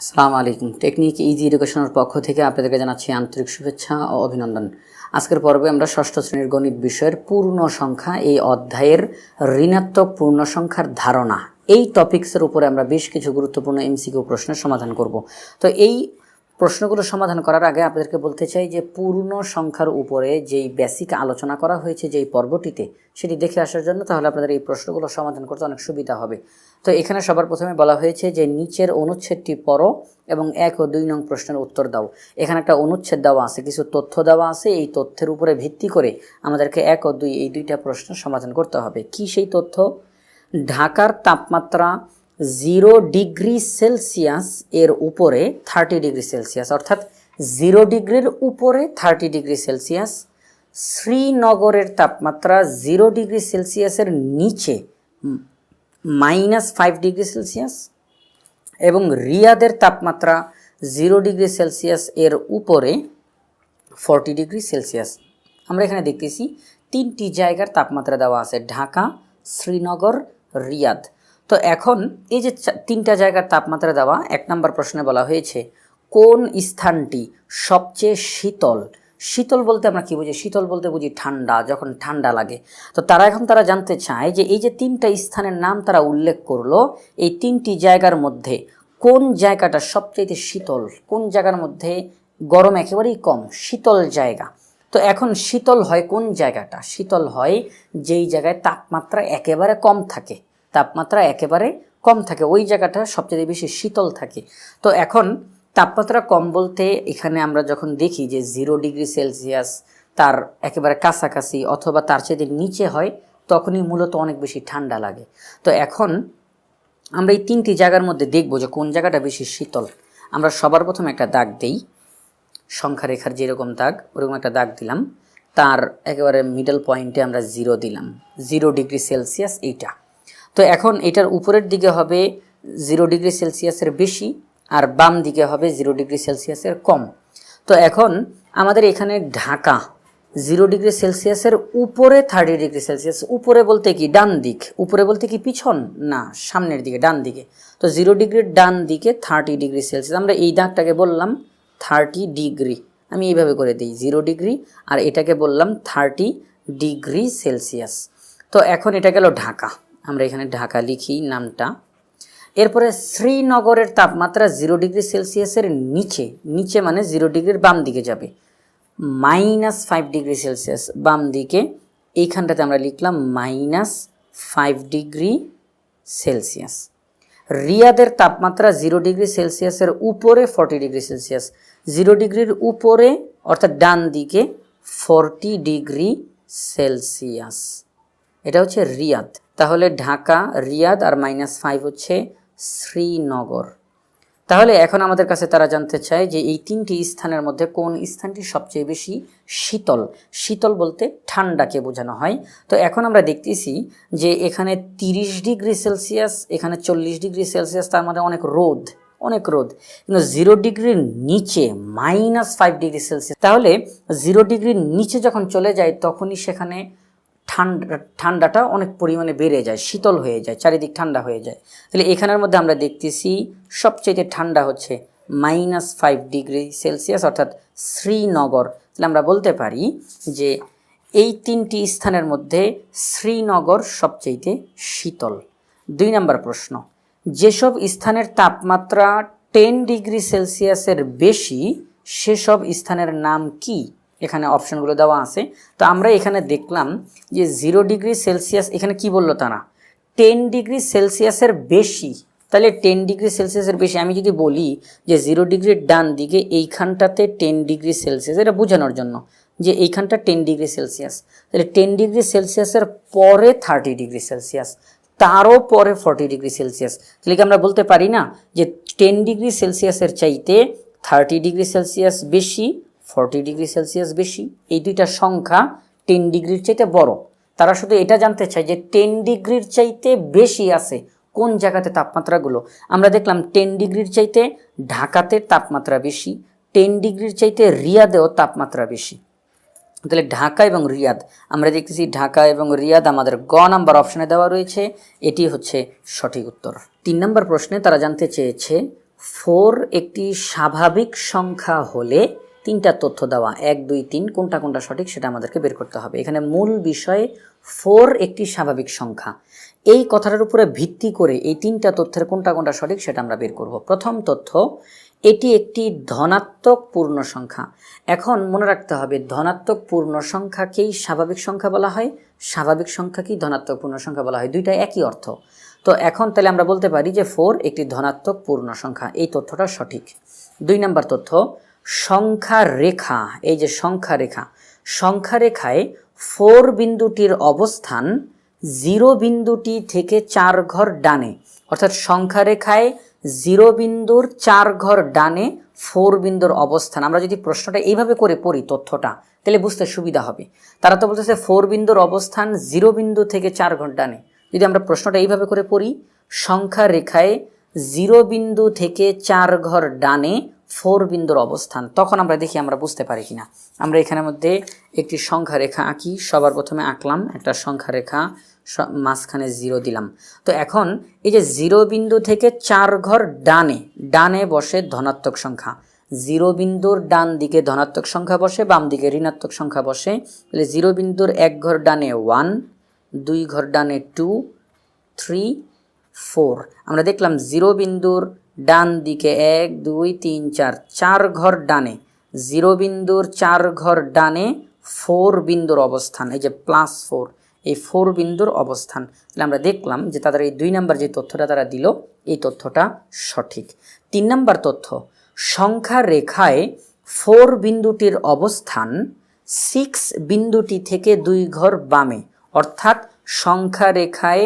আসসালামু আলাইকুম। Technique easy এডুকেশনের পক্ষ থেকে আপনাদেরকে জানাচ্ছি আন্তরিক শুভেচ্ছা ও অভিনন্দন। আজকের পর্বে আমরা ষষ্ঠ শ্রেণির গণিত বিষয়ের পূর্ণ সংখ্যা, এই অধ্যায়ের ঋণাত্মক পূর্ণ সংখ্যার ধারণা। এই টপিক্সের উপরে আমরা বেশ কিছু গুরুত্বপূর্ণ এমসিকিউ প্রশ্নের সমাধান করব। তো এই প্রশ্নগুলো সমাধান করার আগে আপনাদেরকে বলতে চাই যে, পূর্ণ সংখ্যার উপরে যেই বেসিক আলোচনা করা হয়েছে, যেই পর্বটিতে সেটি দেখে আসার জন্য তাহলে আপনাদের এই প্রশ্নগুলো সমাধান করতে অনেক সুবিধা হবে। তো এখানে সবার প্রথমে বলা হয়েছে যে নিচের অনুচ্ছেদটি পড়ো এবং এক ও দুই নং প্রশ্নের উত্তর দাও। এখানে একটা অনুচ্ছেদ দেওয়া আছে, কিছু তথ্য দেওয়া আছে। এই তথ্যের উপরে ভিত্তি করে আমাদেরকে এক ও দুই এই দুইটা প্রশ্নের সমাধান করতে হবে। কি সেই তথ্য? ঢাকার তাপমাত্রা জিরো ডিগ্রি সেলসিয়াস এর উপরে থার্টি ডিগ্রি সেলসিয়াস, অর্থাৎ জিরো ডিগ্রির উপরে থার্টি ডিগ্রি সেলসিয়াস। শ্রীনগরের তাপমাত্রা জিরো ডিগ্রি সেলসিয়াসের নিচে মাইনাস ফাইভ ডিগ্রি সেলসিয়াস এবং রিয়াদের তাপমাত্রা জিরো ডিগ্রি সেলসিয়াস এর উপরে ফর্টি ডিগ্রি সেলসিয়াস। আমরা এখানে দেখতেছি তিনটি জায়গার তাপমাত্রা দেওয়া আছে, ঢাকা, শ্রীনগর, রিয়াদ। তো এখন এই যে তিনটা জায়গার তাপমাত্রা দেওয়া, এক নম্বর প্রশ্নে বলা হয়েছে, কোন স্থানটি সবচেয়ে শীতল? শীতল বলতে আমরা কি বুঝি? শীতল বলতে বুঝি ঠান্ডা, যখন ঠান্ডা লাগে। তো তারা এখন তারা জানতে চায় যে এই যে তিনটা স্থানের নাম তারা উল্লেখ করল, এই তিনটি জায়গার মধ্যে কোন জায়গাটা সবচেয়ে শীতল? কোন জায়গার মধ্যে গরম একেবারেই কম? শীতল জায়গা। তো এখন শীতল হয় কোন জায়গাটা? শীতল হয় যেই জায়গায় তাপমাত্রা একেবারে কম থাকে। তাপমাত্রা একেবারে কম থাকে। ওই জায়গাটা সবচেয়ে বেশি শীতল থাকে। তো এখন তাপমাত্রা কম বলতে এখানে আমরা যখন দেখি যে জিরো ডিগ্রি সেলসিয়াস তার একেবারে কাছাকাছি অথবা তার চেয়ে নিচে হয়, তখনই মূলত অনেক বেশি ঠান্ডা লাগে। তো এখন আমরা এই তিনটি জায়গার মধ্যে দেখব যে কোন জায়গাটা বেশি শীতল। আমরা সবার প্রথম একটা দাগ দেই। সংখ্যা রেখার যেরকম দাগ, ওরকম একটা দাগ দিলাম। তার একেবারে মিডল পয়েন্টে আমরা জিরো দিলাম। জিরো ডিগ্রি সেলসিয়াস এইটা। তো এখন এটার উপরের দিকে হবে জিরো ডিগ্রি সেলসিয়াসের বেশি আর বাম দিকে হবে জিরো ডিগ্রি সেলসিয়াসের কম। তো এখন আমাদের এখানে ঢাকা জিরো ডিগ্রি সেলসিয়াসের উপরে থার্টি ডিগ্রি সেলসিয়াস উপরে বলতে কি ডান দিক? উপরে বলতে কি পিছন? না, সামনের দিকে, ডান দিকে। তো জিরো ডিগ্রির ডান দিকে থার্টি ডিগ্রি সেলসিয়াস আমরা এই দাগটাকে বললাম থার্টি ডিগ্রি আমি এইভাবে করে দিই জিরো ডিগ্রি আর এটাকে বললাম থার্টি ডিগ্রি সেলসিয়াস তো এখন এটা গেল ঢাকা। আমরা এখানে ঢাকা লিখি নামটা। এরপরে শ্রীনগরের তাপমাত্রা জিরো ডিগ্রি সেলসিয়াসের নিচে নিচে মানে জিরো ডিগ্রির বাম দিকে যাবে। মাইনাস ফাইভ ডিগ্রি সেলসিয়াস বাম দিকে, এইখানটাতে আমরা লিখলাম মাইনাস ফাইভ ডিগ্রি সেলসিয়াস। রিয়াদের তাপমাত্রা জিরো ডিগ্রি সেলসিয়াসের উপরে ফর্টি ডিগ্রি সেলসিয়াস। জিরো ডিগ্রির উপরে, অর্থাৎ ডান দিকে, ফর্টি ডিগ্রি সেলসিয়াস। এটা হচ্ছে রিয়াদ। তাহলে ঢাকা, রিয়াদ আর মাইনাস ফাইভ হচ্ছে শ্রীনগর। তাহলে এখন আমাদের কাছে তারা জানতে চায় যে এই তিনটি স্থানের মধ্যে কোন স্থানটি সবচেয়ে বেশি শীতল। শীতল বলতে ঠান্ডাকে বোঝানো হয়। তো এখন আমরা দেখতেছি যে এখানে তিরিশ ডিগ্রি সেলসিয়াস, এখানে চল্লিশ ডিগ্রি সেলসিয়াস, তার মধ্যে অনেক রোদ অনেক রোদ। কিন্তু জিরো ডিগ্রির নিচে, মাইনাস ফাইভ ডিগ্রি সেলসিয়াস। তাহলে জিরো ডিগ্রির নিচে যখন চলে যায়, তখনই সেখানে ঠান্ডা, ঠান্ডাটা অনেক পরিমাণে বেড়ে যায়, শীতল হয়ে যায়, চারিদিক ঠান্ডা হয়ে যায়। তাহলে এখানের মধ্যে আমরা দেখতেছি সবচেয়ে ঠান্ডা হচ্ছে মাইনাস ফাইভ ডিগ্রি সেলসিয়াস অর্থাৎ শ্রীনগর। তাহলে আমরা বলতে পারি যে এই তিনটি স্থানের মধ্যে শ্রীনগর সবচেয়ে শীতল। দুই নম্বর প্রশ্ন, যেসব স্থানের তাপমাত্রা টেন ডিগ্রি সেলসিয়াসের বেশি, সেসব স্থানের নাম কি? এখানে অপশনগুলো দেওয়া আছে। তো আমরা এখানে দেখলাম যে জিরো ডিগ্রি সেলসিয়াস এখানে কি বলল তারা? টেন ডিগ্রি সেলসিয়াসের বেশি। তাহলে টেন ডিগ্রি সেলসিয়াসের বেশি। আমি যদি বলি যে জিরো ডিগ্রির ডান দিকে এইখানটাতে টেন ডিগ্রি সেলসিয়াস এটা বোঝানোর জন্য যে এইখানটা টেন ডিগ্রি সেলসিয়াস তাহলে টেন ডিগ্রি সেলসিয়াসের পরে থার্টি ডিগ্রি সেলসিয়াস তারও পরে ফর্টি ডিগ্রি সেলসিয়াস তাহলে কি আমরা বলতে পারি না যে টেন ডিগ্রি সেলসিয়াসের চাইতে থার্টি ডিগ্রি সেলসিয়াস বেশি? ফর্টি ডিগ্রি সেলসিয়াস বেশি, এই দুইটা সংখ্যা টেন ডিগ্রির চাইতে বড়। তারা শুধু এটা জানতে চায় যে টেন ডিগ্রির চাইতে বেশি আছে কোন জায়গাতে তাপমাত্রাগুলো। আমরা দেখলাম টেন ডিগ্রির চাইতে ঢাকাতে তাপমাত্রা বেশি টেন ডিগ্রির চাইতে রিয়াদেও তাপমাত্রা বেশি। তাহলে ঢাকা এবং রিয়াদ, আমরা দেখতেছি ঢাকা এবং রিয়াদ আমাদের গ নাম্বার অপশনে দেওয়া রয়েছে, এটি হচ্ছে সঠিক উত্তর। তিন নম্বর প্রশ্নে তারা জানতে চেয়েছে, ফোর একটি স্বাভাবিক সংখ্যা হলে তিনটা তথ্য দেওয়া। এক, দুই, তিন, কোনটা কোনটা সঠিক সেটা আমাদেরকে বের করতে হবে। এখানে মূল বিষয়ে ফোর একটি স্বাভাবিক সংখ্যা। এই কথাটার উপরে ভিত্তি করে এই তিনটা তথ্যের কোনটা কোনটা সঠিক সেটা আমরা বের করব। প্রথম তথ্য, এটি একটি ধনাত্মক পূর্ণ সংখ্যা। এখন মনে রাখতে হবে, ধনাত্মক পূর্ণ সংখ্যাকেই স্বাভাবিক সংখ্যা বলা হয়, স্বাভাবিক সংখ্যাকেই ধনাত্মক পূর্ণ সংখ্যা বলা হয়। দুইটা একই অর্থ। তো এখন তাহলে আমরা বলতে পারি যে ফোর একটি ধনাত্মক পূর্ণ সংখ্যা। এই তথ্যটা সঠিক। দুই নম্বর তথ্য সংখ্যা রেখা এই যে সংখ্যা রেখা সংখ্যা রেখায় ফোর বিন্দুটির অবস্থান জিরো বিন্দুটি থেকে চার ঘর ডানে। অর্থাৎ সংখ্যা রেখায় জিরো বিন্দুর চার ঘর ডানে ফোর বিন্দুর অবস্থান। আমরা যদি প্রশ্নটা এইভাবে করে পড়ি তথ্যটা, তাহলে বুঝতে সুবিধা হবে। তারা তো বলতেছে ফোর বিন্দুর অবস্থান জিরো বিন্দু থেকে চার ঘর ডানে। যদি আমরা প্রশ্নটা এইভাবে করে পড়ি সংখ্যা রেখায় জিরো বিন্দু থেকে চার ঘর ডানে ফোর বিন্দুর অবস্থান। তখন আমরা দেখি আমরা বুঝতে পারি কিনা। আমরা এখানের মধ্যে একটি সংখ্যা রেখা আঁকি, সবার প্রথমে আঁকলাম, একটা সংখ্যা রেখা মাঝখানে জিরো দিলাম। তো এখন এই যে জিরো বিন্দু থেকে চার ঘর ডানে ডানে বসে ধনাত্মক সংখ্যা। জিরো বিন্দুর ডান দিকে ধনাত্মক সংখ্যা বসে, বাম দিকে ঋণাত্মক সংখ্যা বসে। তাহলে জিরো বিন্দুর এক ঘর ডানে ওয়ান দুই ঘর ডানে টু থ্রি ফোর আমরা দেখলাম জিরো বিন্দুর ডান দিকে এক, দুই, তিন, চার চার ঘর ডানে, জিরো বিন্দুর চার ঘর ডানে, ফোর বিন্দুর অবস্থান, এই যে প্লাস ফোর এই ফোর বিন্দুর অবস্থান। তাহলে আমরা দেখলাম যে তাদের এই দুই নাম্বার যে তথ্যটা তারা দিল, এই তথ্যটা সঠিক। তিন নাম্বার তথ্য, সংখ্যা রেখায় ফোর বিন্দুটির অবস্থান সিক্স বিন্দুটি থেকে দুই ঘর বামে, অর্থাৎ সংখ্যা রেখায়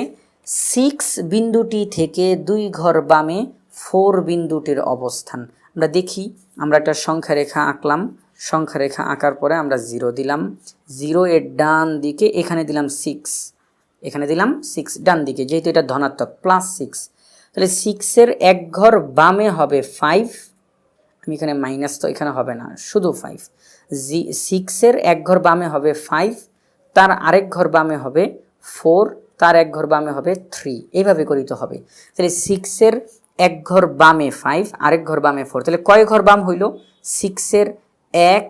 সিক্স বিন্দুটি থেকে দুই ঘর বামে ফোর বিন্দুটির অবস্থান। আমরা দেখি, আমরা একটা সংখ্যা রেখা আঁকলাম। সংখ্যা রেখা আঁকার পরে আমরা জিরো দিলাম। জিরো এর ডান দিকে এখানে দিলাম সিক্স। এখানে দিলাম সিক্স ডান দিকে, যেহেতু এটা ধনাত্মক, প্লাস সিক্স। তাহলে সিক্সের এক ঘর বামে হবে ফাইভ। আমি এখানে মাইনাস তো এখানে হবে না, শুধু ফাইভ। জি সিক্সের এক ঘর বামে হবে ফাইভ, তার আরেক ঘর বামে হবে ফোর, তার এক ঘর বামে হবে থ্রি। এইভাবে করিতে হবে। তাহলে সিক্সের এক ঘর বামে ফাইভ আরেক ঘর বামে ফোর তাহলে কয় ঘর বাম হইল? সিক্সের এক,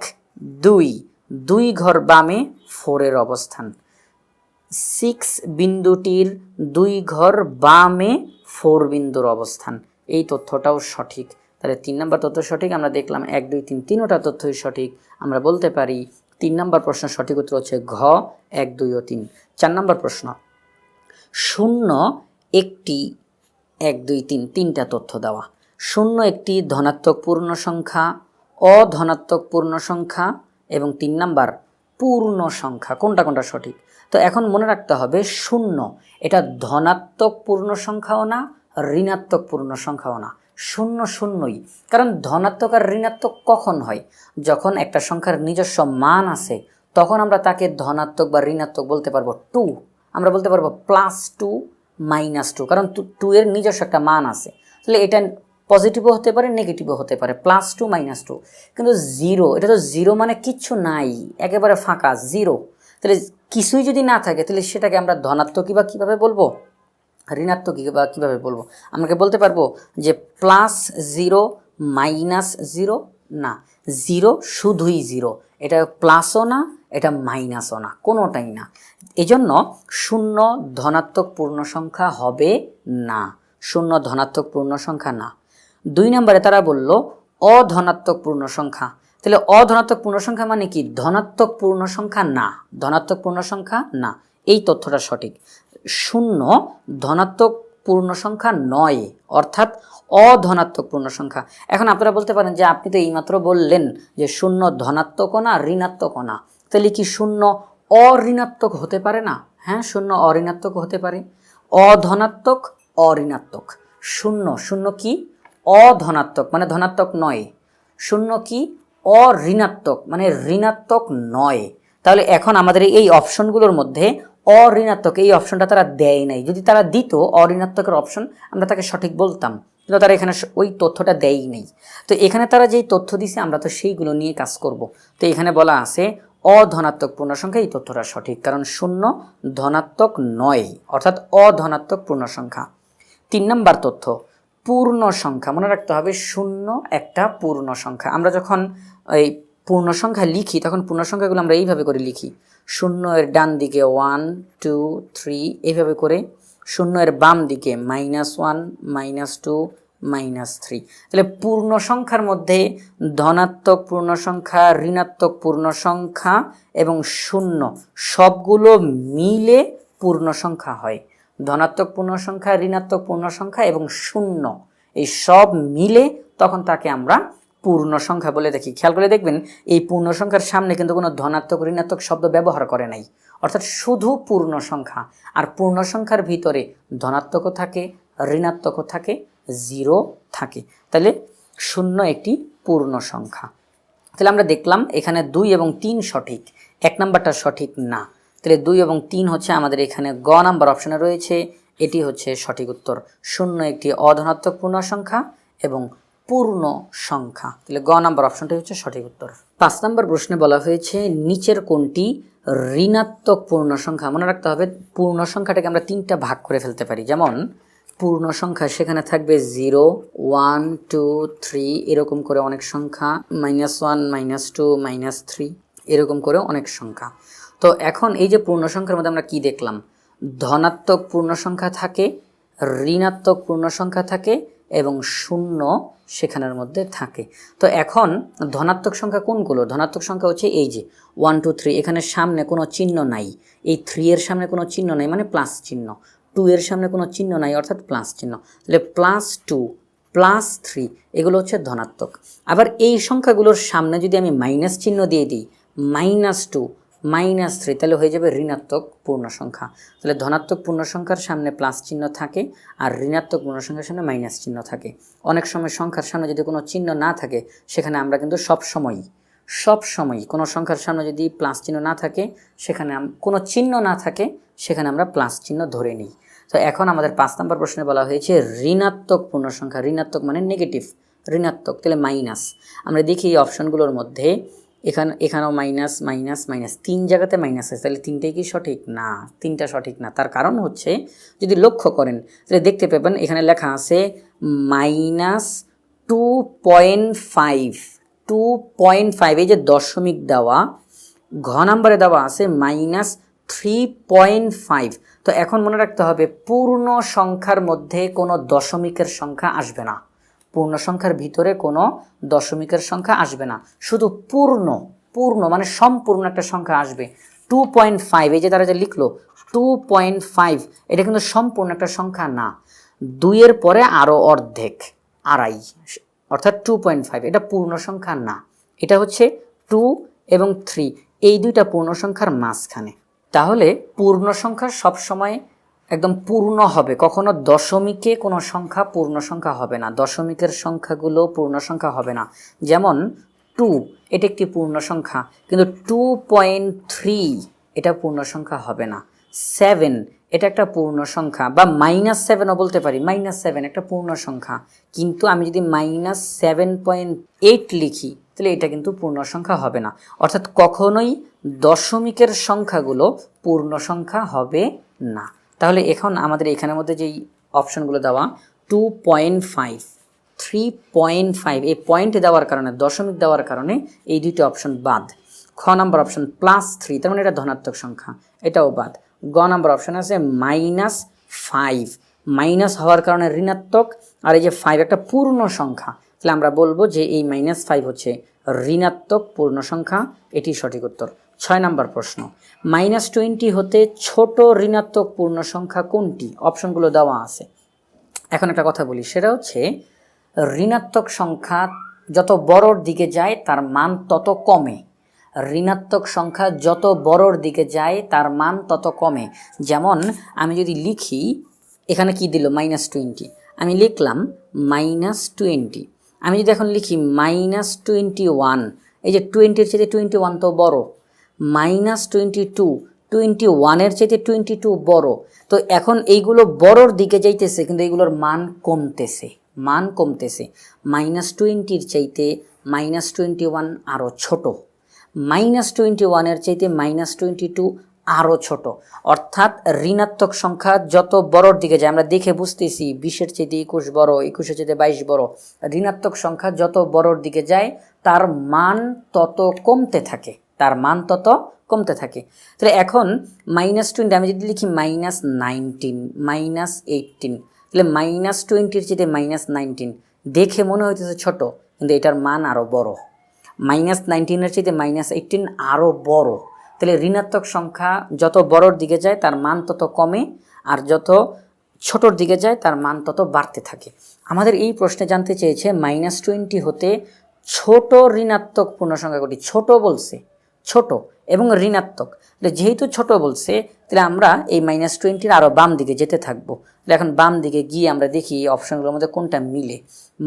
দুই। দুই ঘর বামে ফোরের অবস্থান। সিক্স বিন্দুটির দুই ঘর বামে ফোর বিন্দুর অবস্থান। এই তথ্যটাও সঠিক। তাহলে তিন নম্বর তথ্য সঠিক, আমরা দেখলাম এক, দুই, তিন, তিনোটা তথ্যই সঠিক। আমরা বলতে পারি তিন নম্বর প্রশ্ন সঠিক উত্তর হচ্ছে ঘ, এক, দুই ও তিন। চার নম্বর প্রশ্ন। শূন্য একটি এক, দুই, তিন, তিনটা তথ্য দেওয়া। শূন্য একটি ধনাত্মক পূর্ণ সংখ্যা, অধনাত্মক পূর্ণ সংখ্যা এবং তিন নাম্বার পূর্ণ সংখ্যা। কোনটা কোনটা সঠিক? তো এখন মনে রাখতে হবে, শূন্য, এটা ধনাত্মক পূর্ণ সংখ্যাও না, ঋণাত্মক পূর্ণ সংখ্যাও না। শূন্য শূন্যই, কারণ ধনাত্মক আর ঋণাত্মক কখন হয়? যখন একটা সংখ্যার নিজস্ব মান আছে, তখন আমরা তাকে ধনাত্মক বা ঋণাত্মক বলতে পারব টু আমরা বলতে পারব প্লাস টু মাইনাস টু কারণ টু এর নিজস্ব একটা মান আছে। তাহলে এটা পজিটিভও হতে পারে নেগেটিভও হতে পারে প্লাস টু মাইনাস টু কিন্তু জিরো এটা তো জিরো মানে কিচ্ছু নাই, একেবারে ফাঁকা জিরো তাহলে কিছুই যদি না থাকে, তাহলে সেটাকে আমরা ধনাত্মক বা কীভাবে বলব? ঋণাত্মক বা কীভাবে বলব? আমাকে বলতে পারব যে প্লাস জিরো মাইনাস জিরো না। জিরো শুধুই জিরো। এটা প্লাসও না, এটা মাইনাসও না, কোনোটাই না। এজন্য শূন্য ধনাত্মক পূর্ণ সংখ্যা হবে না। শূন্য ধনাত্মক পূর্ণ সংখ্যা না। দুই নম্বরে তারা বলল, অধনাত্মক পূর্ণ সংখ্যা। তাহলে অধনাত্মক পূর্ণ সংখ্যা মানে কি? ধনাত্মক পূর্ণ সংখ্যা না। ধনাত্মক পূর্ণ সংখ্যা না। এই তথ্যটা সঠিক। শূন্য ধনাত্মক পূর্ণ সংখ্যা নয়, অর্থাৎ অধনাত্মক পূর্ণ সংখ্যা এখন আপনারা বলতে পারেন যে আপনি তো এইমাত্র বললেন যে শূন্য ধনাত্মকও না ঋণাত্মকও না। তাহলে কি শূন্য অঋণাত্মক হতে পারে না? হ্যাঁ শূন্য অঋণাত্মক হতে পারে। অধনাত্মক, অঋণাত্মক। শূন্য শূন্য কি? অধনাত্মক মানে ধনাত্মক নয়। শূন্য কি? অঋণাত্মক মানে ঋণাত্মক নয়। তাহলে এখন আমাদের এই অপশনগুলোর মধ্যে অঋণাত্মক, এই অপশনটা তারা দেয় নাই। যদি তারা দিত, অঋণাত্মকের অপশন আমরা তাকে সঠিক বলতাম। কিন্তু তারা এখানে ওই তথ্যটা দেয়ই নেই। তো এখানে তারা যেই তথ্য দিছে, আমরা তো সেইগুলো নিয়ে কাজ করব। তো এখানে বলা আছে, অধনাত্মক পূর্ণ সংখ্যা এই তথ্যটা সঠিক, কারণ শূন্য ধনাত্মক নয়, অর্থাৎ অধনাত্মক পূর্ণ সংখ্যা তিন নম্বর তথ্য পূর্ণ সংখ্যা মনে রাখতে হবে, শূন্য একটা পূর্ণ সংখ্যা আমরা যখন এই পূর্ণ সংখ্যা লিখি, তখন পূর্ণ সংখ্যাগুলো আমরা এইভাবে করে লিখি। শূন্য এর ডান দিকে ওয়ান টু থ্রি এইভাবে করে শূন্য এর বাম দিকে minus one minus two minus three তাহলে পূর্ণ সংখ্যার মধ্যে ধনাত্মক পূর্ণ সংখ্যা ঋণাত্মক পূর্ণ সংখ্যা এবং শূন্য সবগুলো মিলে পূর্ণ সংখ্যা হয়। ধনাত্মক পূর্ণ সংখ্যা ঋণাত্মক পূর্ণ সংখ্যা এবং শূন্য এই সব মিলে তখন তাকে আমরা পূর্ণ সংখ্যা বলে দেখি। খেয়াল করে দেখবেন, এই পূর্ণ সংখ্যার সামনে কিন্তু কোনো ধনাত্মক, ঋণাত্মক শব্দ ব্যবহার করে নাই। অর্থাৎ শুধু পূর্ণ সংখ্যা আর পূর্ণ সংখ্যার ভিতরে ধনাত্মকও থাকে, ঋণাত্মকও থাকে, জিরো থাকে। তাহলে শূন্য একটি পূর্ণ সংখ্যা তাহলে আমরা দেখলাম এখানে দুই এবং তিন সঠিক। এক নাম্বারটা সঠিক না। তাহলে দুই এবং তিন হচ্ছে আমাদের এখানে গ নাম্বার অপশনে রয়েছে। এটি হচ্ছে সঠিক উত্তর। শূন্য একটি অধনাত্মক পূর্ণ সংখ্যা এবং পূর্ণ সংখ্যা। তাহলে গ নাম্বার অপশনটি হচ্ছে সঠিক উত্তর। পাঁচ নাম্বার প্রশ্নে বলা হয়েছে, নিচের কোনটি ঋণাত্মক পূর্ণ সংখ্যা মনে রাখতে হবে পূর্ণ সংখ্যাটাকে আমরা তিনটা ভাগ করে ফেলতে পারি। যেমন পূর্ণ সংখ্যা সেখানে থাকবে জিরো, ওয়ান, টু, থ্রি, এরকম করে অনেক সংখ্যা, minus one, minus two, minus three, এরকম করে অনেক সংখ্যা। তো এখন এই যে পূর্ণ সংখ্যার মধ্যে আমরা কি দেখলাম? ধনাত্মক পূর্ণ সংখ্যা থাকে, ঋণাত্মক পূর্ণ সংখ্যা থাকে এবং শূন্য সেখানের মধ্যে থাকে। তো এখন ধনাত্মক সংখ্যা কোনগুলো? ধনাত্মক সংখ্যা হচ্ছে এই যে ওয়ান টু থ্রি এখানে সামনে কোনো চিহ্ন নাই। এই থ্রি এর সামনে কোনো চিহ্ন নাই মানে প্লাস চিহ্ন। টু এর সামনে কোনো চিহ্ন নাই, অর্থাৎ প্লাস চিহ্ন। তাহলে প্লাস টু প্লাস থ্রি এগুলো হচ্ছে ধনাত্মক। আবার এই সংখ্যাগুলোর সামনে যদি আমি মাইনাস চিহ্ন দিয়ে দিই মাইনাস টু মাইনাস থ্রি, তাহলে হয়ে যাবে ঋণাত্মক পূর্ণ সংখ্যা তাহলে ধনাত্মক পূর্ণ সংখ্যার সামনে প্লাস চিহ্ন থাকে আর ঋণাত্মক পূর্ণ সংখ্যার সামনে মাইনাস চিহ্ন থাকে। অনেক সময় সংখ্যার সামনে যদি কোনো চিহ্ন না থাকে, সেখানে আমরা কিন্তু সব সময়ই সব সময়ই কোনো সংখ্যার সামনে যদি প্লাস চিহ্ন না থাকে, সেখানে কোনো চিহ্ন না থাকে, সেখানে আমরা প্লাস চিহ্ন ধরে নিই। তো এখন আমাদের পাঁচ নম্বর প্রশ্নে বলা হয়েছে ঋণাত্মক পূর্ণ সংখ্যা ঋণাত্মক মানে নেগেটিভ ঋণাত্মক, তাহলে মাইনাস। আমরা দেখি এই অপশনগুলোর মধ্যে এখানে, এখানেও মাইনাস মাইনাস মাইনাস তিন জায়গাতে মাইনাস আছে, তাহলে তিনটেই কি সঠিক? না, তিনটা সঠিক না। তার কারণ হচ্ছে, যদি লক্ষ্য করেন, তাহলে দেখতে পাবেন, এখানে লেখা আছে minus two point five two point এই যে দশমিক দেওয়া, ঘ নাম্বারে দেওয়া আছে মাইনাস থ্রি পয়েন্ট ফাইভ তো এখন মনে রাখতে হবে, পূর্ণ সংখ্যার মধ্যে কোনো দশমিকের সংখ্যা আসবে না। পূর্ণ সংখ্যার ভিতরে কোনো দশমিকের সংখ্যা আসবে না। শুধু পূর্ণ পূর্ণ মানে সম্পূর্ণ একটা সংখ্যা আসবে। টু পয়েন্ট ফাইভ এই যে তারা যে লিখলো টু পয়েন্ট ফাইভ এটা কিন্তু সম্পূর্ণ একটা সংখ্যা না। দুইয়ের পরে আরও অর্ধেক, আড়াই, অর্থাৎ টু পয়েন্ট ফাইভ এটা পূর্ণ সংখ্যা না। এটা হচ্ছে টু এবং থ্রি এই দুইটা পূর্ণ সংখ্যার মাঝখানে। তাহলে পূর্ণ সংখ্যা সবসময় একদম পূর্ণ হবে। কখনো দশমিকে কোনো সংখ্যা পূর্ণ সংখ্যা হবে না। দশমিকের সংখ্যাগুলো পূর্ণ সংখ্যা হবে না। যেমন টু, এটা একটি পূর্ণ সংখ্যা। কিন্তু টু পয়েন্ট থ্রি, এটা পূর্ণ সংখ্যা হবে না। সেভেন, এটা একটা পূর্ণ সংখ্যা। বা মাইনাস সেভেনও বলতে পারি। মাইনাস সেভেন, একটা পূর্ণ সংখ্যা। কিন্তু আমি যদি মাইনাস সেভেন পয়েন্ট এইট লিখি, তাহলে এটা কিন্তু পূর্ণ সংখ্যা হবে না। অর্থাৎ কখনোই দশমিকের সংখ্যাগুলো পূর্ণ সংখ্যা হবে না। তাহলে এখন আমাদের এখানের মধ্যে যেই অপশনগুলো দেওয়া two point five three point five এই পয়েন্ট দেওয়ার কারণে, দশমিক দেওয়ার কারণে এই দুইটি অপশন বাদ। খ নাম্বার অপশন প্লাস থ্রি তার মানে এটা ধনাত্মক সংখ্যা, এটাও বাদ। গ নাম্বার অপশন আছে মাইনাস ফাইভ মাইনাস হওয়ার কারণে ঋণাত্মক, আর এই যে ফাইভ একটা পূর্ণ সংখ্যা, তাহলে আমরা বলব যে এই মাইনাস ফাইভ হচ্ছে ঋণাত্মক পূর্ণ সংখ্যা এটি সঠিক উত্তর। ছয় নাম্বার প্রশ্ন মাইনাস টোয়েন্টি হতে ছোট ঋণাত্মক পূর্ণ সংখ্যা কোনটি? অপশনগুলো দেওয়া আছে। এখন একটা কথা বলি, সেটা হচ্ছে ঋণাত্মক সংখ্যা যত বড়র দিকে যায়, তার মান তত কমে। ঋণাত্মক সংখ্যা যত বড়র দিকে যায়, তার মান তত কমে। যেমন, আমি যদি লিখি, এখানে কি দিল? মাইনাস টোয়েন্টি আমি লিখলাম মাইনাস টোয়েন্টি আমি যদি এখন লিখি মাইনাস টোয়েন্টি ওয়ান এই যে টোয়েন্টির চেয়ে টোয়েন্টি ওয়ান তো বড় মাইনাস টোয়েন্টি টু, টোয়েন্টি ওয়ানের চাইতে টোয়েন্টি টু বড়। তো এখন এইগুলো বড়র দিকে যাইতেছে, কিন্তু এইগুলোর মান কমতেছে মান কমতেছে। মাইনাস টোয়েন্টির চাইতে মাইনাস টোয়েন্টি ওয়ান আরও ছোটো। মাইনাস টোয়েন্টি ওয়ানের চাইতে মাইনাস টোয়েন্টি টু আরও ছোট। অর্থাৎ ঋণাত্মক সংখ্যা যত বড়র দিকে যায়, আমরা দেখে বুঝতেছি বিশের চেয়ে একুশ বড়, একুশের চেয়ে বাইশ বড়। ঋণাত্মক সংখ্যা যত বড়র দিকে যায়, তার মান তত কমতে থাকে। তার মান তত কমতে থাকে। তাহলে এখন মাইনাস টোয়েন্টি আমি যদি লিখি মাইনাস নাইনটিন মাইনাস এইটিন তাহলে মাইনাস টোয়েন্টির চেয়ে মাইনাস নাইনটিন দেখে মনে হইতেছে ছোট, কিন্তু এটার মান আরও বড়। মাইনাস নাইনটিনের চেয়ে মাইনাস এইটিন আরও বড়। তাহলে ঋণাত্মক সংখ্যা যত বড়র দিকে যায়, তার মান তত কমে, আর যত ছোটোর দিকে যায়, তার মান তত বাড়তে থাকে। আমাদের এই প্রশ্নে জানতে চেয়েছে মাইনাস টোয়েন্টি হতে ছোট ঋণাত্মক পূর্ণসংখ্যা কোটি ছোট বলছে। ছোট এবং ঋণাত্মক। যেহেতু ছোট বলছে, তাহলে আমরা এই মাইনাস টোয়েন্টির আরও বাম দিকে যেতে থাকব। এখন বাম দিকে গিয়ে আমরা দেখি এই অপশনগুলোর মধ্যে কোনটা মিলে।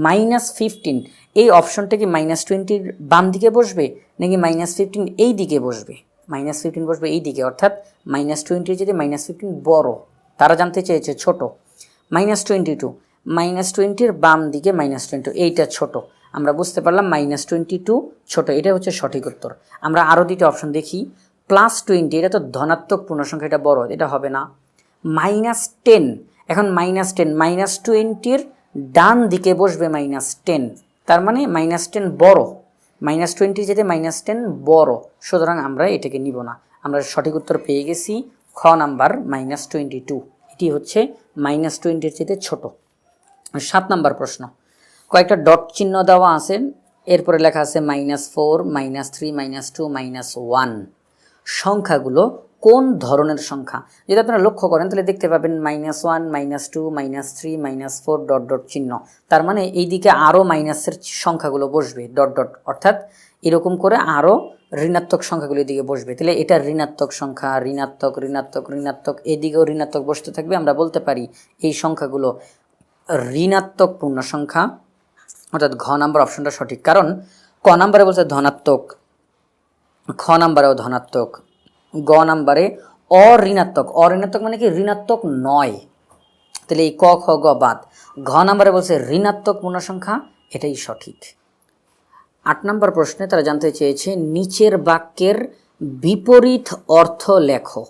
মাইনাস ফিফটিন এই অপশনটা কি মাইনাস টোয়েন্টির বাম দিকে বসবে, নাকি মাইনাস ফিফটিন এই দিকে বসবে? মাইনাস ফিফটিন বসবে এই দিকে, অর্থাৎ মাইনাস টোয়েন্টির যদি মাইনাস ফিফটিন বড়, তারা জানতে চেয়েছে ছোট। মাইনাস টোয়েন্টি টু মাইনাস টোয়েন্টির বাম দিকে মাইনাস টোয়েন্টি এইটা ছোট। আমরা বুঝতে পারলাম মাইনাস টোয়েন্টি টু ছোটো এটা হচ্ছে সঠিক উত্তর। আমরা আরও দুটি অপশন দেখি। প্লাস টোয়েন্টি এটা তো ধনাত্মক পূর্ণসংখ্যা, এটা বড়, এটা হবে না। মাইনাস টেন এখন মাইনাস টেন মাইনাস টোয়েন্টির ডান দিকে বসবে মাইনাস টেন তার মানে মাইনাস টেন বড়। মাইনাস টোয়েন্টি যেতে মাইনাস টেন বড়, সুতরাং আমরা এটাকে নিব না। আমরা সঠিক উত্তর পেয়ে গেছি খ নাম্বার মাইনাস টোয়েন্টি টু এটি হচ্ছে মাইনাস টোয়েন্টির চেয়ে ছোট। সাত নাম্বার প্রশ্ন কয়েকটা ডট চিহ্ন দেওয়া আছে। এরপরে লেখা আছে minus four minus three minus two minus one সংখ্যাগুলো কোন ধরনের সংখ্যা? যদি আপনারা লক্ষ্য করেন, তাহলে দেখতে পাবেন minus one minus two minus three minus four dot dot চিহ্ন। তার মানে এই দিকে আরও মাইনাসের সংখ্যাগুলো বসবে ডট ডট অর্থাৎ এরকম করে আরও ঋণাত্মক সংখ্যাগুলো এদিকে বসবে। তাহলে এটা ঋণাত্মক সংখ্যা, ঋণাত্মক ঋণাত্মক ঋণাত্মক, এদিকেও ঋণাত্মক বসতে থাকবে। আমরা বলতে পারি এই সংখ্যাগুলো ঋণাত্মক পূর্ণ সংখ্যা। অর্থাৎ ঘ নাম্বার অপশনটা সঠিক। কারণ ক নাম্বারে বলছে ধনাত্মক, খ নাম্বারেও ধনাত্মক, গ নাম্বারে অঋণাত্মক। অঋণাত্মক মানে কি? ঋণাত্মক নয়। তাহলে এই ক, খ, গ বাদ। ঘ নাম্বারে বলছে ঋণাত্মক পূর্ণ সংখ্যা এটাই সঠিক। আট নম্বর প্রশ্নে তারা জানতে চেয়েছে, নিচের বাক্যের বিপরীত অর্থ লেখো।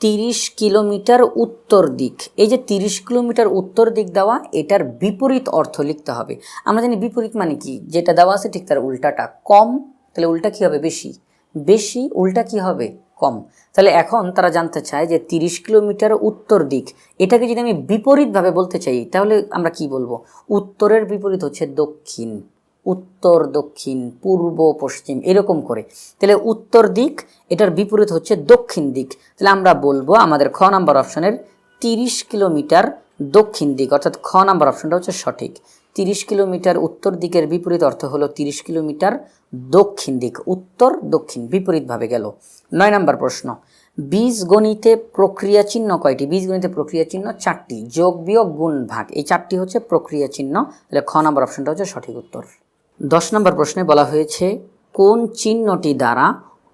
তিরিশ কিলোমিটার উত্তর দিক। এই যে তিরিশ কিলোমিটার উত্তর দিক দেওয়া, এটার বিপরীত অর্থ লিখতে হবে। আমরা জানি বিপরীত মানে কি? যেটা দেওয়া আছে ঠিক তার উল্টাটা কম, তাহলে উল্টা কি হবে? বেশি। বেশি, উল্টা কি হবে? কম। তাহলে এখন তারা জানতে চায় যে তিরিশ কিলোমিটার উত্তর দিক, এটাকে যদি আমি বিপরীতভাবে বলতে চাই, তাহলে আমরা কি বলব? উত্তরের বিপরীত হচ্ছে দক্ষিণ। উত্তর, দক্ষিণ, পূর্ব, পশ্চিম, এরকম করে। তাহলে উত্তর দিক, এটার বিপরীত হচ্ছে দক্ষিণ দিক। তাহলে আমরা বলব আমাদের খ নাম্বার অপশনের তিরিশ কিলোমিটার দক্ষিণ দিক, অর্থাৎ খ নাম্বার অপশনটা হচ্ছে সঠিক। তিরিশ কিলোমিটার উত্তর দিকের বিপরীত অর্থ হলো তিরিশ কিলোমিটার দক্ষিণ দিক। উত্তর, দক্ষিণ, বিপরীতভাবে গেল। নয় নাম্বার প্রশ্ন। বীজ গণিতে প্রক্রিয়া চিহ্ন কয়টি? বীজ গণিতে প্রক্রিয়া চিহ্ন চারটি। যোগ বিয়োগ গুণ ভাগ। এই চারটি হচ্ছে প্রক্রিয়া চিহ্ন। তাহলে খ নাম্বার অপশনটা হচ্ছে সঠিক উত্তর। দশ নম্বর প্রশ্নে বলা হয়েছে, কোন চিহ্নটি দ্বারা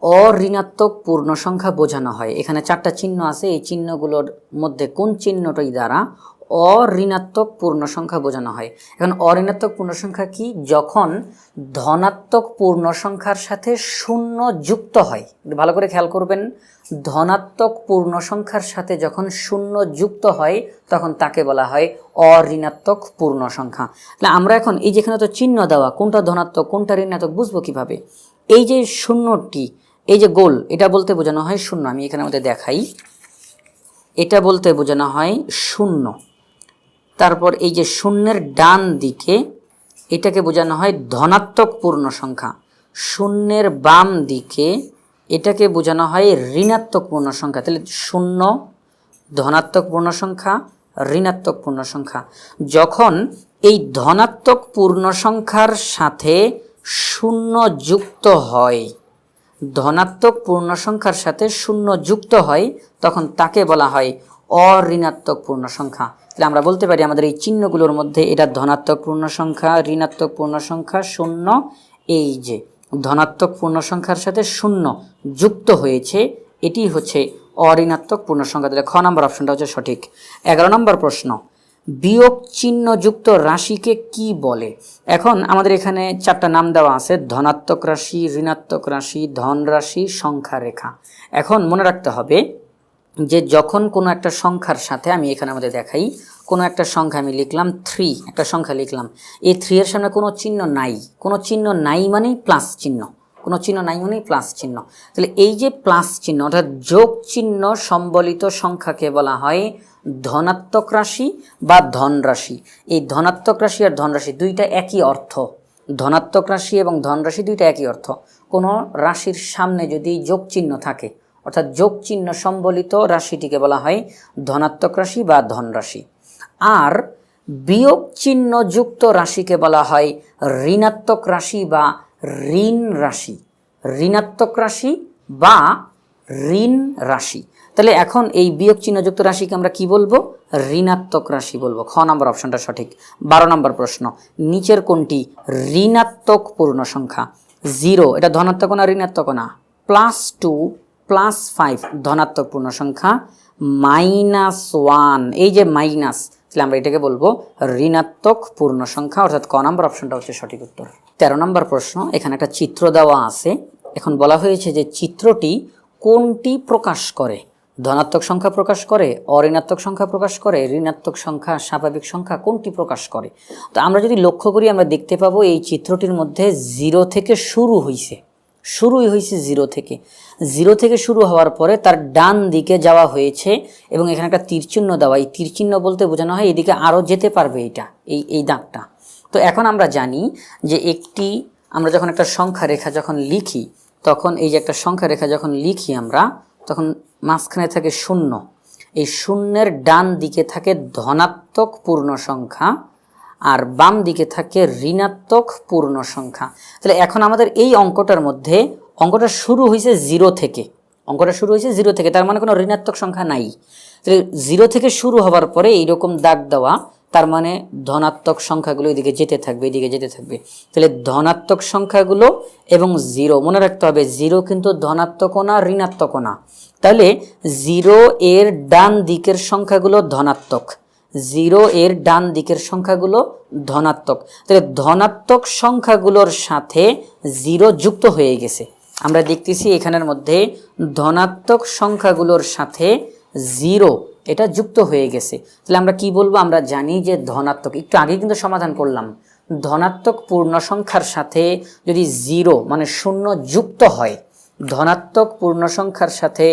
অঋণাত্মক পূর্ণ সংখ্যা বোঝানো হয়? এখানে চারটা চিহ্ন আছে, এই চিহ্নগুলোর মধ্যে কোন চিহ্নটি দ্বারা অঋণাত্মক পূর্ণ সংখ্যা বোঝানো হয়। এখন অঋণাত্মক পূর্ণ সংখ্যা কি? যখন ধনাত্মক পূর্ণ সংখ্যার সাথে শূন্য যুক্ত হয় ভালো করে খেয়াল করবেন, ধনাত্মক পূর্ণ সংখ্যার সাথে যখন শূন্য যুক্ত হয়, তখন তাকে বলা হয় অঋণাত্মক পূর্ণ সংখ্যা তাহলে আমরা এখন এই যেখানে তো চিহ্ন দেওয়া, কোনটা ধনাত্মক, কোনটা ঋণাত্মক, বুঝব কীভাবে? এই যে শূন্যটি, এই যে গোল, এটা বলতে বোঝানো হয় শূন্য, আমি এখানে আমাদের দেখাই। এটা বলতে বোঝানো হয় শূন্য। তারপর এই যে শূন্যের ডান দিকে, এটাকে বোঝানো হয় ধনাত্মক পূর্ণ সংখ্যা। শূন্যের বাম দিকে, এটাকে বোঝানো হয় ঋণাত্মক পূর্ণ সংখ্যা। তাহলে শূন্য, ধনাত্মক পূর্ণ সংখ্যা, ঋণাত্মক পূর্ণ সংখ্যা। যখন এই ধনাত্মক পূর্ণ সংখ্যার সাথে শূন্য যুক্ত হয়, ধনাত্মক পূর্ণ সংখ্যার সাথে শূন্য যুক্ত হয়, তখন তাকে বলা হয় অঋণাত্মক পূর্ণ সংখ্যা। তাহলে আমরা বলতে পারি আমাদের এই চিহ্নগুলোর মধ্যে এটা ধনাত্মক পূর্ণ সংখ্যা ঋণাত্মক পূর্ণ সংখ্যা শূন্য, এই যে ধনাত্মক পূর্ণ সংখ্যার সাথে শূন্য যুক্ত হয়েছে, এটি হচ্ছে অঋণাত্মক পূর্ণ সংখ্যা। তাহলে খ নম্বর অপশনটা হচ্ছে সঠিক। এগারো নম্বর প্রশ্ন, বিয়োগ চিহ্নযুক্ত রাশিকে কি বলে? এখন আমাদের এখানে চারটা নাম দেওয়া আছে, ধনাত্মক রাশি, ঋণাত্মক রাশি, ধন রাশি সংখ্যা রেখা এখন মনে রাখতে হবে যে যখন কোনো একটা সংখ্যার সাথে আমি এখানে আমাদের দেখাই, কোনো একটা সংখ্যা আমি লিখলাম থ্রি একটা সংখ্যা লিখলাম। এই থ্রি এর সামনে কোনো চিহ্ন নাই। কোনো চিহ্ন নাই মানেই প্লাস চিহ্ন। কোনো চিহ্ন নাই মানেই প্লাস চিহ্ন। তাহলে এই যে প্লাস চিহ্ন, অর্থাৎ যোগ চিহ্ন সম্বলিত সংখ্যাকে বলা হয় ধনাত্মক রাশি বা ধন রাশি এই ধনাত্মক রাশি আর ধন রাশি দুইটা একই অর্থ। ধনাত্মক রাশি এবং ধন রাশি দুইটা একই অর্থ। কোনো রাশির সামনে যদি যোগ চিহ্ন থাকে অর্থাৎ যোগ চিহ্ন সম্বলিত রাশিটিকে বলা হয় ধনাত্মক রাশি বা ধন রাশি। আর বিয়োগ চিহ্ন যুক্ত রাশিকে বলা হয় ঋণাত্মক রাশি বা ঋণ রাশি। ঋণাত্মক রাশি বা ঋণ রাশি। তাহলে এখন এই বিয়োগ চিহ্নযুক্ত রাশিকে আমরা কি বলব? ঋণাত্মক রাশি বলব। খ নম্বর অপশনটা সঠিক। বারো নম্বর প্রশ্ন, নিচের কোনটি ঋণাত্মক পূর্ণ সংখ্যা জিরো, এটা ধনাত্মক না ঋণাত্মক না? প্লাস টু প্লাস ফাইভ ধনাত্মক পূর্ণ সংখ্যা মাইনাস ওয়ান এই যে মাইনাস তাহলে আমরা এটাকে বলব ঋণাত্মক পূর্ণ সংখ্যা অর্থাৎ ক নম্বর অপশনটা হচ্ছে সঠিক উত্তর। তেরো নম্বর প্রশ্ন, এখানে একটা চিত্র দেওয়া আছে। এখন বলা হয়েছে যে চিত্রটি কোনটি প্রকাশ করে? ধনাত্মক সংখ্যা প্রকাশ করে, অঋণাত্মক সংখ্যা প্রকাশ করে, ঋণাত্মক সংখ্যা, স্বাভাবিক সংখ্যা কোনটি প্রকাশ করে? তো আমরা যদি লক্ষ্য করি, আমরা দেখতে পাবো এই চিত্রটির মধ্যে জিরো থেকে শুরু হইছে। শুরুই হয়েছে জিরো থেকে। জিরো থেকে শুরু হওয়ার পরে তার ডান দিকে যাওয়া হয়েছে এবং এখানে একটা তীরচিহ্ন দেওয়া, এই তীরচিহ্ন বলতে বোঝানো হয় এদিকে আরও যেতে পারবে এইটা এই এই দাগটা। তো এখন আমরা জানি যে একটি, আমরা যখন একটা সংখ্যা রেখা যখন লিখি, তখন এই যে একটা সংখ্যা রেখা যখন লিখি আমরা, তখন মাঝখানে থাকে শূন্য। এই শূন্যের ডান দিকে থাকে ধনাত্মক পূর্ণ সংখ্যা আর বাম দিকে থাকে ঋণাত্মক পূর্ণ সংখ্যা। তাহলে এখন আমাদের এই অঙ্কটার মধ্যে অঙ্কটা শুরু হয়েছে জিরো থেকে। অঙ্কটা শুরু হয়েছে জিরো থেকে, তার মানে কোনো ঋণাত্মক সংখ্যা নাই। তাহলে জিরো থেকে শুরু হওয়ার পরে এইরকম দাগ দেওয়া, তার মানে ধনাত্মক সংখ্যাগুলো এদিকে যেতে থাকবে, এদিকে যেতে থাকবে। তাহলে ধনাত্মক সংখ্যাগুলো এবং জিরো, মনে রাখতে হবে, জিরো কিন্তু ধনাত্মকও না, ঋণাত্মকও না। তাহলে জিরো এর ডান দিকের সংখ্যাগুলো ধনাত্মক। জিরো এর ডান দিকের সংখ্যাগুলো ধনাত্মক। তাহলে ধনাত্মক সংখ্যাগুলোর সাথে জিরো যুক্ত হয়ে গেছে। আমরা দেখতেছি এখানের মধ্যে ধনাত্মক সংখ্যাগুলোর সাথে জিরো এটা যুক্ত হয়ে গেছে। তাহলে আমরা কি বলব? আমরা জানি যে ধনাত্মক, একটু আগে কিন্তু সমাধান করলাম। ধনাত্মক পূর্ণ সংখ্যার সাথে যদি জিরো মানে শূন্য যুক্ত হয়, ধনাত্মক পূর্ণ সংখ্যার সাথে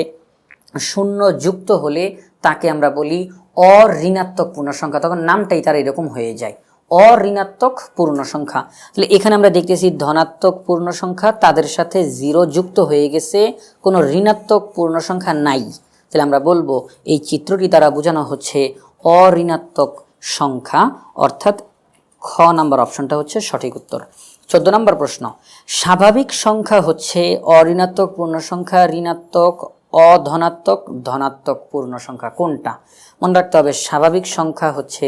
শূন্য যুক্ত হলে তাকে আমরা বলি অঋণাত্মক পূর্ণ সংখ্যা তখন নামটাই তার এরকম হয়ে যায়। অঋণাত্মক পূর্ণ সংখ্যা তাহলে এখানে আমরা দেখতেছি ধনাত্মক পূর্ণ সংখ্যা তাদের সাথে জিরো যুক্ত হয়ে গেছে, কোনো ঋণাত্মক পূর্ণ সংখ্যা নাই। তাহলে আমরা বলব, এই চিত্রটি দ্বারা বোঝানো হচ্ছে অঋণাত্মক সংখ্যা, অর্থাৎ খ নাম্বার অপশনটা হচ্ছে সঠিক উত্তর। চোদ্দ নম্বর প্রশ্ন, স্বাভাবিক সংখ্যা হচ্ছে অঋণাত্মক পূর্ণ সংখ্যা ঋণাত্মক অধনাত্মক, ধনাত্মক পূর্ণ সংখ্যা কোনটা? মনে রাখতে হবে, স্বাভাবিক সংখ্যা হচ্ছে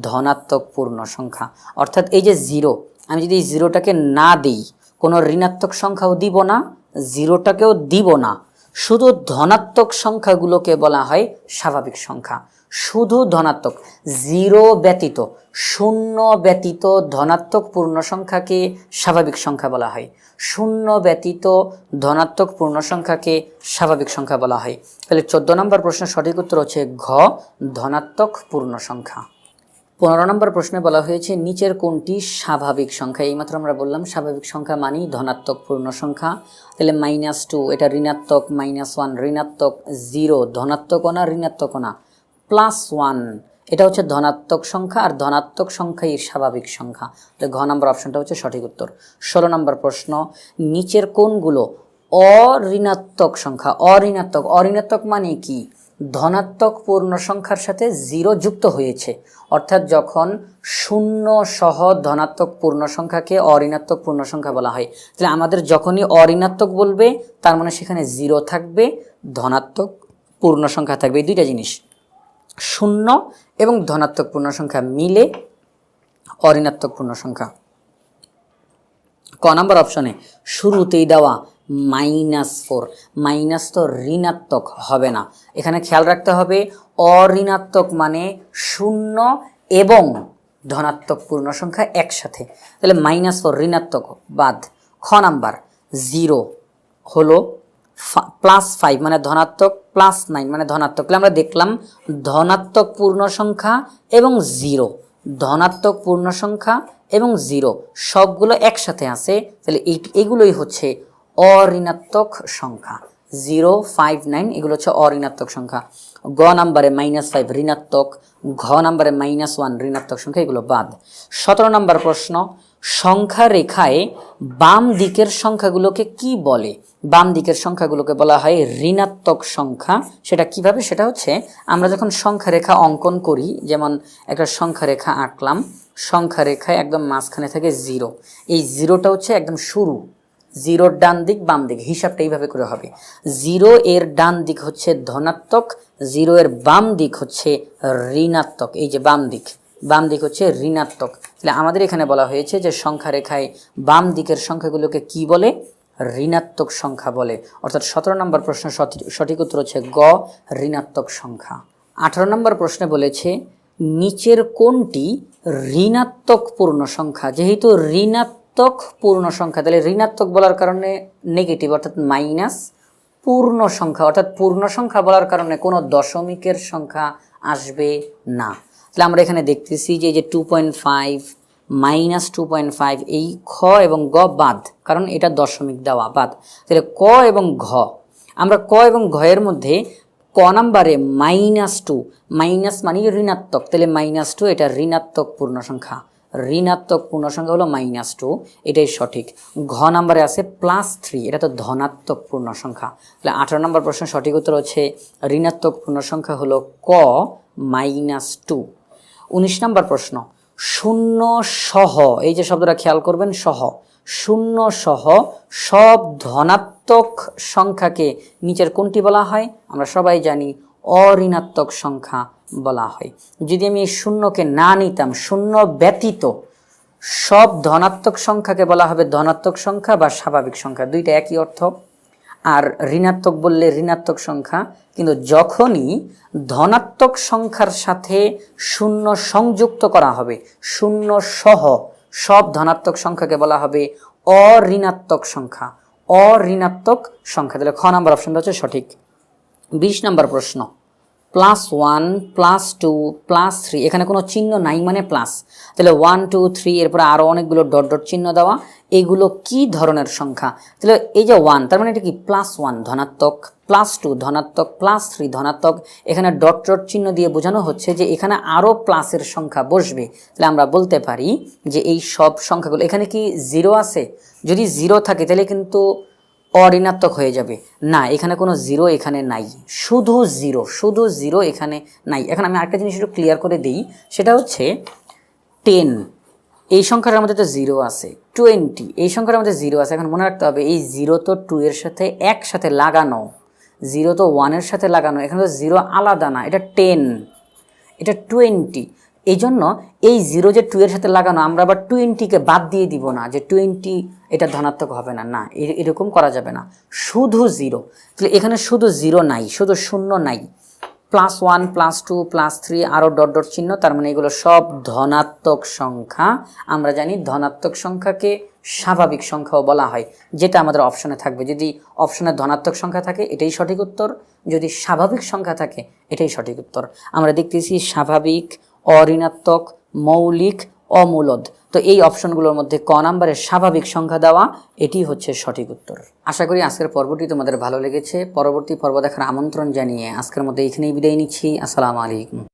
ধনাত্মক পূর্ণ সংখ্যা। অর্থাৎ এই যে জিরো আমি যদি এই জিরোটাকে না দিই, কোনো ঋণাত্মক সংখ্যাও দিব না জিরোটাকেও দিব না। শুধু ধনাত্মক সংখ্যাগুলোকে বলা হয় স্বাভাবিক সংখ্যা। শুধু ধনাত্মক জিরো ব্যতীত, শূন্য ব্যতীত ধনাত্মক পূর্ণ সংখ্যাকে স্বাভাবিক সংখ্যা বলা হয়। শূন্য ব্যতীত ধনাত্মক পূর্ণ সংখ্যাকে স্বাভাবিক সংখ্যা বলা হয়। তাহলে চোদ্দ নম্বর প্রশ্নের সঠিক উত্তর হচ্ছে ঘ, ধনাত্মক পূর্ণ সংখ্যা পনেরো নম্বর প্রশ্নে বলা হয়েছে, নিচের কোনটি স্বাভাবিক সংখ্যা? এইমাত্র আমরা বললাম, স্বাভাবিক সংখ্যা মানি ধনাত্মক পূর্ণ সংখ্যা তাহলে মাইনাস টু এটা ঋণাত্মক মাইনাস ওয়ান ঋণাত্মক জিরো ধনাত্মক না ঋণাত্মক না। প্লাস ওয়ান এটা হচ্ছে ধনাত্মক সংখ্যা আর ধনাত্মক সংখ্যাই স্বাভাবিক সংখ্যা। তাহলে ঘ নম্বর অপশনটা হচ্ছে সঠিক উত্তর। ষোলো নম্বর প্রশ্ন, নিচের কোনগুলো অঋণাত্মক সংখ্যা। অঋণাত্মক অঋণাত্মক মানে কি? ধনাত্মক পূর্ণ সংখ্যার সাথে জিরো যুক্ত হয়েছে। অর্থাৎ যখন শূন্য সহ ধনাত্মক পূর্ণ সংখ্যাকে অঋণাত্মক পূর্ণ সংখ্যা বলা হয়, তাহলে আমাদের যখনই অঋণাত্মক বলবে, তার মানে সেখানে জিরো থাকবে, ধনাত্মক পূর্ণ সংখ্যা থাকবে। এই দুইটা জিনিস। শূন্য এবং ধনাত্মক পূর্ণ সংখ্যা মিলে অঋণাত্মক পূর্ণ সংখ্যা ক নম্বর অপশনে শুরুতেই দেওয়া মাইনাস ফোর, মাইনাস তো ঋণাত্মক হবে না। এখানে খেয়াল রাখতে হবে, অঋণাত্মক মানে শূন্য এবং ধনাত্মক পূর্ণ সংখ্যা একসাথে। তাহলে মাইনাস ফোর ঋণাত্মক বাদ। খ নাম্বার, জিরো হলো প্লাস ফাইভ মানে ধনাত্মক প্লাস নাইন মানে ধনাত্মক। আমরা দেখলাম ধনাত্মক পূর্ণ সংখ্যা এবং জিরো ধনাত্মক পূর্ণ সংখ্যা এবং জিরো সবগুলো একসাথে আছে। তাহলে এগুলোই হচ্ছে অঋণাত্মক সংখ্যা। জিরো ফাইভ নাইন এগুলো হচ্ছে অঋণাত্মক সংখ্যা। গ নাম্বারে মাইনাস ফাইভ ঋণাত্মক। ঘ নাম্বারে মাইনাস ওয়ান ঋণাত্মক সংখ্যা, এগুলো বাদ। সতেরো নম্বর প্রশ্ন সংখ্যা রেখায় বাম দিকের সংখ্যাগুলোকে কি বলে? বাম দিকের সংখ্যাগুলোকে বলা হয় ঋণাত্মক সংখ্যা। সেটা কীভাবে? সেটা হচ্ছে আমরা যখন সংখ্যা রেখা অঙ্কন করি, যেমন একটা সংখ্যা রেখা আঁকলাম সংখ্যা রেখায় একদম মাঝখানে থাকে জিরো। এই জিরোটা হচ্ছে একদম শুরু। জিরোর ডান দিক, বাম দিক। হিসাবটা এইভাবে করে হবে। জিরো এর ডান দিক হচ্ছে ধনাত্মক, জিরো এর বাম দিক হচ্ছে ঋণাত্মক। এই যে বাম দিক। বাম দিক হচ্ছে ঋণাত্মক। তাহলে আমাদের এখানে বলা হয়েছে যে সংখ্যা রেখায় বাম দিকের সংখ্যাগুলোকে কি বলে? ঋণাত্মক সংখ্যা বলে। অর্থাৎ সতেরো নম্বর প্রশ্ন সঠিক- উত্তর হচ্ছে গ, ঋণাত্মক সংখ্যা। আঠারো নম্বর প্রশ্নে বলেছে, নিচের কোনটি ঋণাত্মক পূর্ণ সংখ্যা? যেহেতু ঋণাত্মক পূর্ণ সংখ্যা, তাহলে ঋণাত্মক বলার কারণে নেগেটিভ অর্থাৎ মাইনাস পূর্ণ সংখ্যা। অর্থাৎ পূর্ণ সংখ্যা বলার কারণে কোনো দশমিকের সংখ্যা আসবে না। তাহলে আমরা এখানে দেখতেছি যে এই যে two point five minus two point five এই খ এবং গ বাদ, কারণ এটা দশমিক দেওয়া বাদ। তাহলে ক এবং ঘ, আমরা ক এবং ঘ এর মধ্যে ক নাম্বারে মাইনাস টু মাইনাস মানে ঋণাত্মক, তাহলে মাইনাস টু এটা ঋণাত্মক পূর্ণ সংখ্যা ঋণাত্মক পূর্ণ সংখ্যা হলো মাইনাস টু এটাই সঠিক। ঘ নাম্বারে আছে প্লাস থ্রি এটা তো ধনাত্মক পূর্ণ সংখ্যা তাহলে আঠারো নম্বর প্রশ্ন সঠিক উত্তর হচ্ছে ঋণাত্মক পূর্ণ সংখ্যা হলো ক মাইনাস টু উনিশ নম্বর প্রশ্ন, শূন্য সহ, এই যে শব্দটা খেয়াল করবেন, সহ, শূন্য সহ সব ধনাত্মক সংখ্যাকে নিচের কোনটি বলা হয়? আমরা সবাই জানি অঋণাত্মক সংখ্যা বলা হয়। যদি আমি শূন্যকে না নিতাম, শূন্য ব্যতীত সব ধনাত্মক সংখ্যাকে বলা হবে ধনাত্মক সংখ্যা বা স্বাভাবিক সংখ্যা, দুইটা একই অর্থ। আর ঋণাত্মক বললে ঋণাত্মক সংখ্যা, কিন্তু যখনই ধনাত্মক সংখ্যার সাথে শূন্য সংযুক্ত করা হবে, শূন্য সহ সব ধনাত্মক সংখ্যাকে বলা হবে অঋণাত্মক সংখ্যা অঋণাত্মক সংখ্যা, তাহলে খ নাম্বার অপশনটা হচ্ছে সঠিক। বিশ নাম্বার প্রশ্ন। Plus one plus two plus three এখানে কোনো চিহ্ন নাই মানে প্লাস তাহলে ওয়ান টু থ্রি এরপরে আরও অনেকগুলো ডট ডট চিহ্ন দেওয়া। এগুলো কি ধরনের সংখ্যা? তাহলে এই যে ওয়ান তার মানে এটা কি? প্লাস ওয়ান ধনাত্মক প্লাস টু ধনাত্মক প্লাস থ্রি ধনাত্মক। এখানে ডট ডট চিহ্ন দিয়ে বোঝানো হচ্ছে যে এখানে আরও প্লাসের সংখ্যা বসবে। তাহলে আমরা বলতে পারি যে এই সব সংখ্যাগুলো, এখানে কি জিরো আছে? যদি জিরো থাকে তাহলে কিন্তু অঋণাত্মক হয়ে যাবে। না, এখানে কোনো জিরো এখানে নাই। শুধু জিরো শুধু জিরো এখানে নাই। এখন আমি আরেকটা জিনিস একটু ক্লিয়ার করে দিই, সেটা হচ্ছে টেন এই সংখ্যাটার মধ্যে তো জিরো আছে। টোয়েন্টি এই সংখ্যাটার মধ্যে জিরো আছে। এখন মনে রাখতে হবে, এই জিরো তো টু এর সাথে একসাথে লাগানো। জিরো তো ওয়ানের সাথে লাগানো। এখানে তো জিরো আলাদা না, এটা টেন এটা টোয়েন্টি এই জন্য এই জিরো যে টু এর সাথে লাগানো, আমরা আবার টোয়েন্টিকে বাদ দিয়ে দিব না যে টোয়েন্টি এটা ধনাত্মক হবে না। না এরকম করা যাবে না। শুধু জিরো তাহলে এখানে শুধু জিরো নাই, শুধু শূন্য নাই। Plus one plus two plus three আরও ডট ডট চিহ্ন, তার মানে এগুলো সব ধনাত্মক সংখ্যা। আমরা জানি ধনাত্মক সংখ্যাকে স্বাভাবিক সংখ্যাও বলা হয়, যেটা আমাদের অপশনে থাকবে। যদি অপশনে ধনাত্মক সংখ্যা থাকে, এটাই সঠিক উত্তর। যদি স্বাভাবিক সংখ্যা থাকে, এটাই সঠিক উত্তর। আমরা দেখতেছি স্বাভাবিক অঋণাত্মক, মৌলিক, অমূলদ। তো এই অপশনগুলোর মধ্যে ক নাম্বারের স্বাভাবিক সংখ্যা দেওয়া, এটি হচ্ছে সঠিক উত্তর। আশা করি আজকের পর্বটি তোমাদের ভালো লেগেছে। পরবর্তী পর্ব দেখার আমন্ত্রণ জানিয়ে আজকের মধ্যে এখানেই বিদায় নিচ্ছি। আসসালামু আলাইকুম।